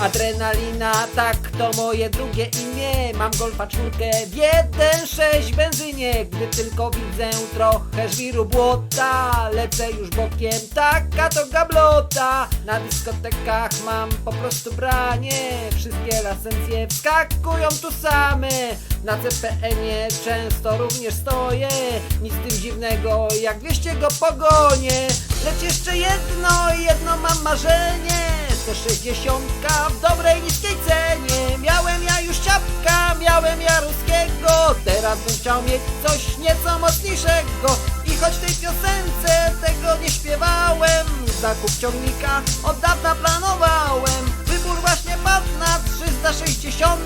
Adrenalina, tak to moje drugie imię. Mam golfa czwórkę w 1.6 benzynie. Gdy tylko widzę trochę żwiru błota Lecę już bokiem, taka to gablota. Na dyskotekach mam po prostu branie. Wszystkie licencje wskakują tu same. Na CPN-ie często również stoję. Nic tym dziwnego, jak wieście go pogonię. Lecz jeszcze jedno, jedno mam marzenie 160 w dobrej niskiej cenie. Miałem ja już ciapka, miałem ja ruskiego. Teraz bym chciał mieć coś nieco mocniejszego. I choć tej piosence tego nie śpiewałem Zakup ciągnika od dawna planowałem. Wybór właśnie padł na 360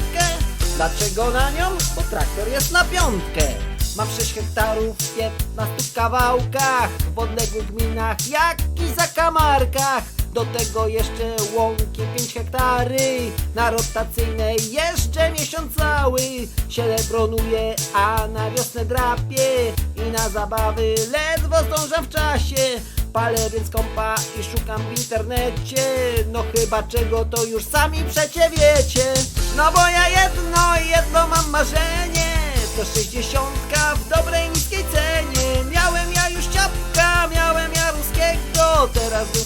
Dlaczego na nią? Bo traktor jest na piątkę. Mam 6 hektarów w 15 kawałkach. W odległych gminach jak i zakamarkach Do tego jeszcze łąki 5 hektary Na rotacyjnej jeszcze miesiąc cały. Sielebronuję, a na wiosnę drapię I na zabawy ledwo zdążam w czasie. Palę więc kompa i szukam w internecie. No chyba czego to już sami przecie wiecie. No bo ja jedno, jedno mam marzenie. To 60 w dobrej niskiej cenie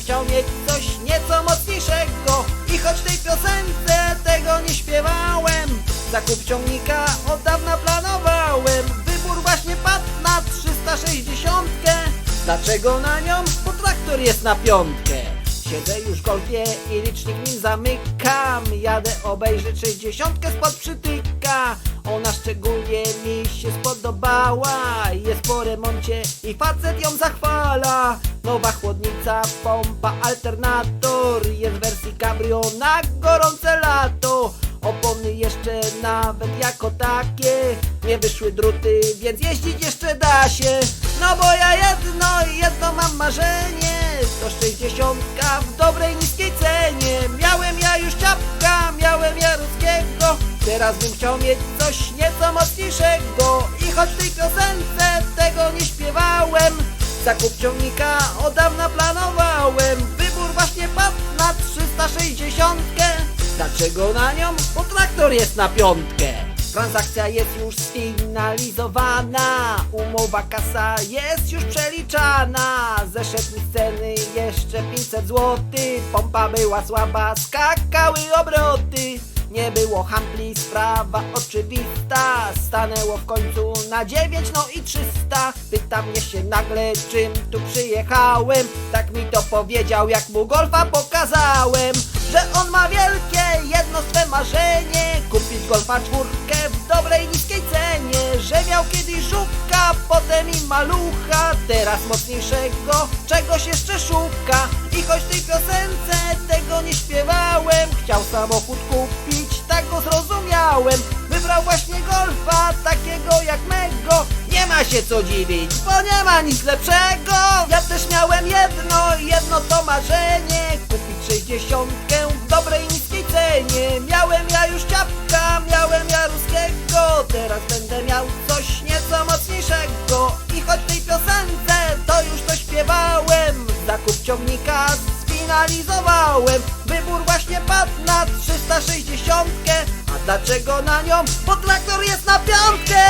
chciał mieć coś nieco mocniejszego. I choć tej piosence tego nie śpiewałem Zakup ciągnika od dawna planowałem. Wybór właśnie padł na 360 Dlaczego na nią? Bo traktor jest na piątkę. Siedzę już w golfie i licznik nim zamykam. Jadę obejrzeć 60 spod Ona szczególnie mi się spodobała. Jest po remoncie i facet ją zachwala. Nowa chłodnica, pompa, alternator. Jest w wersji cabrio na gorące lato. Opony jeszcze nawet jako takie. Nie wyszły druty, więc jeździć jeszcze da się. No bo ja jedno, jedno mam marzenie. 160 w dobrej niskiej cenie. Miałem ja już ciapka, miałem ja ruskiego Teraz bym chciał mieć coś nieco mocniejszego I choć w tej piosence tego nie śpiewałem Zakup ciągnika od dawna planowałem. Wybór właśnie padł na 360 Dlaczego na nią? Bo traktor jest na piątkę? Transakcja jest już sfinalizowana Umowa kasa jest już przeliczana. Zeszedł ceny jeszcze 500 zł Pompa była słaba, skakały obroty nie było hampli, sprawa oczywista. Stanęło w końcu na 9, no i 300 Pyta mnie się nagle, czym tu przyjechałem. Tak mi to powiedział, jak mu golfa pokazałem Że on ma wielkie, jedno swe marzenie. Kupić golfa czwórkę w dobrej, niskiej cenie Że miał kiedyś żółka, potem i malucha Teraz mocniejszego, czegoś jeszcze szuka. I choć tej piosence tego nie śpiewałem Chciał samochód kupić, tak go zrozumiałem. Wybrał właśnie golfa, takiego jak mego. Nie ma się co dziwić, bo nie ma nic lepszego. Ja też miałem jedno, jedno to marzenie Kupić 60 w dobrej, niskiej cenie. Miałem ja już ciapka, miałem ja ruskiego Teraz będę miał Zakup ciągnika sfinalizowałem. Wybór właśnie padł na 360 A dlaczego na nią? Bo traktor jest na piątkę